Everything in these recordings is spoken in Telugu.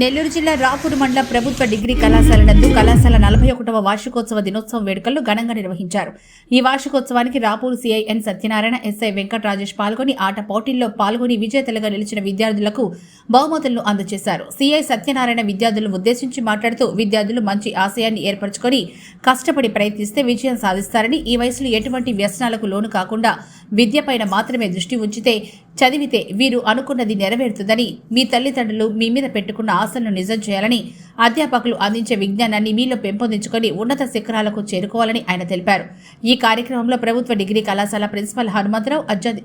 నెల్లూరు జిల్లా రాపూరు మండల ప్రభుత్వ డిగ్రీ కళాశాల నందు కళాశాల నలభై ఒకటవ వార్షికోత్సవ దినోత్సవం వేడుకలు ఘనంగా నిర్వహించారు. ఈ వార్షికోత్సవానికి Rapur CI N Satyanarayana SI Venkat Rajesh పాల్గొని ఆట పోటీల్లో పాల్గొని విజేతలుగా నిలిచిన విద్యార్థులకు బహుమతులను అందజేశారు. సిఐ సత్యనారాయణ విద్యార్థులను ఉద్దేశించి మాట్లాడుతూ విద్యార్థులు మంచి ఆశయాన్ని ఏర్పరచుకొని కష్టపడి ప్రయత్నిస్తే విజయం సాధిస్తారని ఈ వయసులో ఎటువంటి వ్యసనాలకు లోను కాకుండా విద్యపైన మాత్రమే దృష్టి ఉంచితే చదివితే వీరు అనుకున్నది నెరవేరుతుందని మీ తల్లిదండ్రులు మీ మీద పెట్టుకున్న ఆశలను నిజం చేయాలని అధ్యాపకులు అందించే విజ్ఞానాన్ని మీలో పెంపొందించుకొని ఉన్నత శిఖరాలకు చేరుకోవాలని ఆయన తెలిపారు. ఈ కార్యక్రమంలో ప్రభుత్వ డిగ్రీ కళాశాల ప్రిన్సిపల్ హనుమంతరావు అధ్య-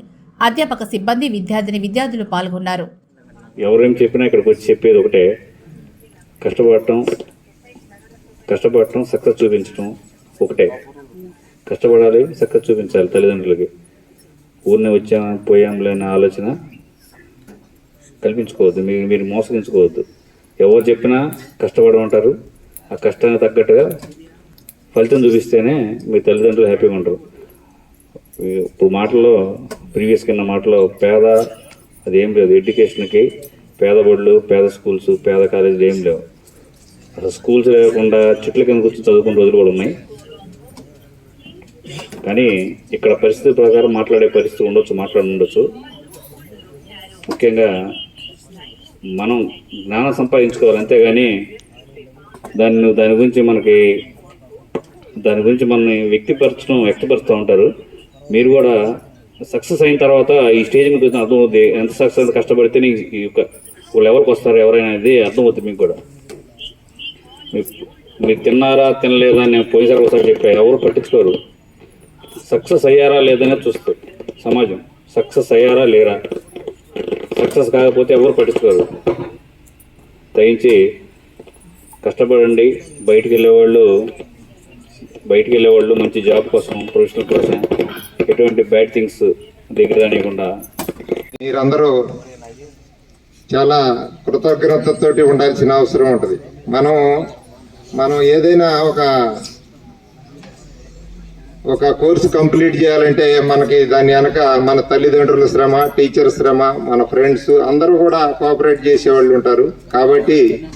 అధ్యాపక సిబ్బంది విద్యార్థిని విద్యార్థులు పాల్గొన్నారు. ఎవరేం చెప్పినా ఇక్కడికి వచ్చి చెప్పేది ఒకటే. కష్టపడటం కష్టపడటం సక్సెస్ చూపించడం ఒకటే. కష్టపడాలి సక్సెస్ చూపించాలి తల్లిదండ్రులకి. ఊరినే వచ్చాం పోయాంలే అనే ఆలోచన కల్పించుకోవద్దు మీరు మీరు మోసగించుకోవద్దు. ఎవరు చెప్పినా కష్టపడమంటారు ఆ కష్టానికి తగ్గట్టుగా ఫలితం చూపిస్తేనే మీ తల్లిదండ్రులు హ్యాపీగా ఉంటారు ఇప్పుడు మాటల్లో ప్రీవియస్ కింద మాటలో పేద అది ఏం లేదు. ఎడ్యుకేషన్కి పేద బడులు పేద స్కూల్స్ పేద కాలేజీలు ఏం లేవు. అసలు స్కూల్స్ లేకుండా చెట్ల కింద కూర్చొని చదువుకునే రోజులు కూడా ఉన్నాయి. కానీ ఇక్కడ పరిస్థితి ప్రకారం మాట్లాడే పరిస్థితి ఉండొచ్చు మాట్లాడి ఉండొచ్చు. ముఖ్యంగా మనం జ్ఞానం సంపాదించుకోవాలి అంతేగాని దాన్ని దాని గురించి మనకి దాని గురించి మనల్ని వ్యక్తిపరచడం వ్యక్తపరుస్తూ ఉంటారు. మీరు కూడా సక్సెస్ అయిన తర్వాత ఈ స్టేజ్ మీద వచ్చిన అర్థం అవుతుంది ఎంత సక్సెస్ కష్టపడితే ఈ యొక్క లెవెల్కి వస్తారు ఎవరైనా అనేది అర్థమవుతుంది మీకు కూడా. మీరు తిన్నారా తినలేదా అని నేను పోయినసారి ఒకసారి చెప్పా ఎవరు పట్టించుకోరు. సక్సెస్ అయ్యారా లేదనే చూస్తారు సమాజం. సక్సెస్ అయ్యారా లేరా? సక్సెస్ కాకపోతే ఎవరు పట్టించుకోరు? దయించి కష్టపడండి. బయటికి వెళ్ళేవాళ్ళు బయటికి వెళ్ళేవాళ్ళు మంచి జాబ్ కోసం ప్రొఫెషనల్ కోసం ఎటువంటి బ్యాడ్ థింగ్స్ దగ్గర రానియకుండా మీరందరూ చాలా కృతజ్ఞతతోటి ఉండాల్సిన అవసరం ఉంటుంది. మనం మనం ఏదైనా ఒక ఒక కోర్సు కంప్లీట్ చేయాలంటే మనకి దాని వెనక మన తల్లిదండ్రుల శ్రమ టీచర్ శ్రమ మన ఫ్రెండ్స్ అందరూ కూడా కోఆపరేట్ చేసేవాళ్ళు ఉంటారు. కాబట్టి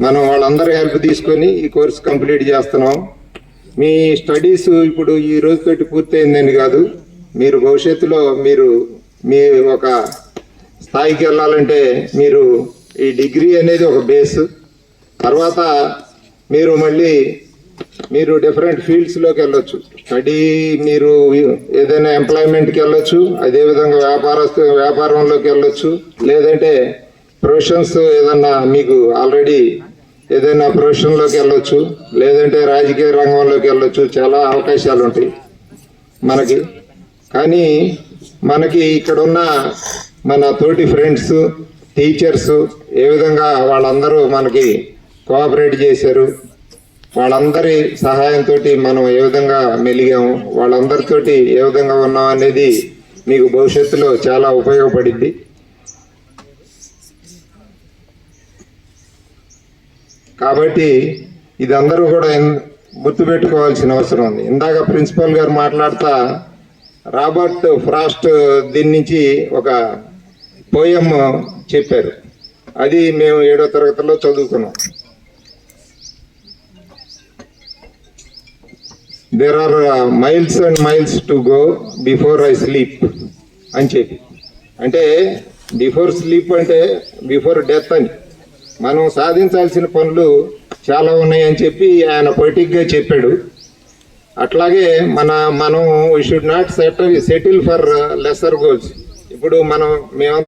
మనం వాళ్ళందరూ హెల్ప్ తీసుకొని ఈ కోర్సు కంప్లీట్ చేస్తున్నాం. మీ స్టడీస్ ఇప్పుడు ఈ రోజుతోటి పూర్తయిందని కాదు. మీరు భవిష్యత్తులో మీరు మీ ఒక స్థాయికి వెళ్ళాలంటే మీరు ఈ డిగ్రీ అనేది ఒక బేస్. తర్వాత మీరు మళ్ళీ మీరు డిఫరెంట్ ఫీల్డ్స్లోకి వెళ్ళొచ్చు. స్టడీ మీరు ఏదైనా ఎంప్లాయ్మెంట్కి వెళ్ళొచ్చు అదేవిధంగా వ్యాపారస్తు వ్యాపారంలోకి వెళ్ళొచ్చు. లేదంటే ప్రొఫెషన్స్ ఏదన్నా మీకు ఆల్రెడీ ఏదైనా ప్రొఫెషన్లోకి వెళ్ళొచ్చు. లేదంటే రాజకీయ రంగంలోకి వెళ్ళొచ్చు. చాలా అవకాశాలు ఉంటాయి మనకి. కానీ మనకి ఇక్కడ ఉన్న మన తోటి ఫ్రెండ్స్ టీచర్స్ ఏ విధంగా వాళ్ళందరూ మనకి కోఆపరేట్ చేశారు? వాళ్ళందరి సహాయంతో మనం ఏ విధంగా మెలిగాము వాళ్ళందరితోటి ఏ విధంగా ఉన్నాం అనేది మీకు భవిష్యత్తులో చాలా ఉపయోగపడింది కాబట్టి ఇది అందరూ కూడా గుర్తు గుర్తుపెట్టుకోవాల్సిన అవసరం ఉంది. ఇందాక ప్రిన్సిపల్ గారు మాట్లాడుతా రాబర్ట్ ఫ్రాస్ట్ దీని నుంచి ఒక పోయం చెప్పారు. అది మేము ఏడో తరగతిలో చదువుకున్నాం. There are miles and miles to go before I sleep అని చెప్పి. అంటే బిఫోర్ స్లీప్ అంటే బిఫోర్ డెత్ అని. మనం సాధించాల్సిన పనులు చాలా ఉన్నాయని చెప్పి ఆయన పొలిటిక్గా చెప్పాడు. అట్లాగే మన మనం we should not settle settle for lesser goals ఇప్పుడు మనం మేము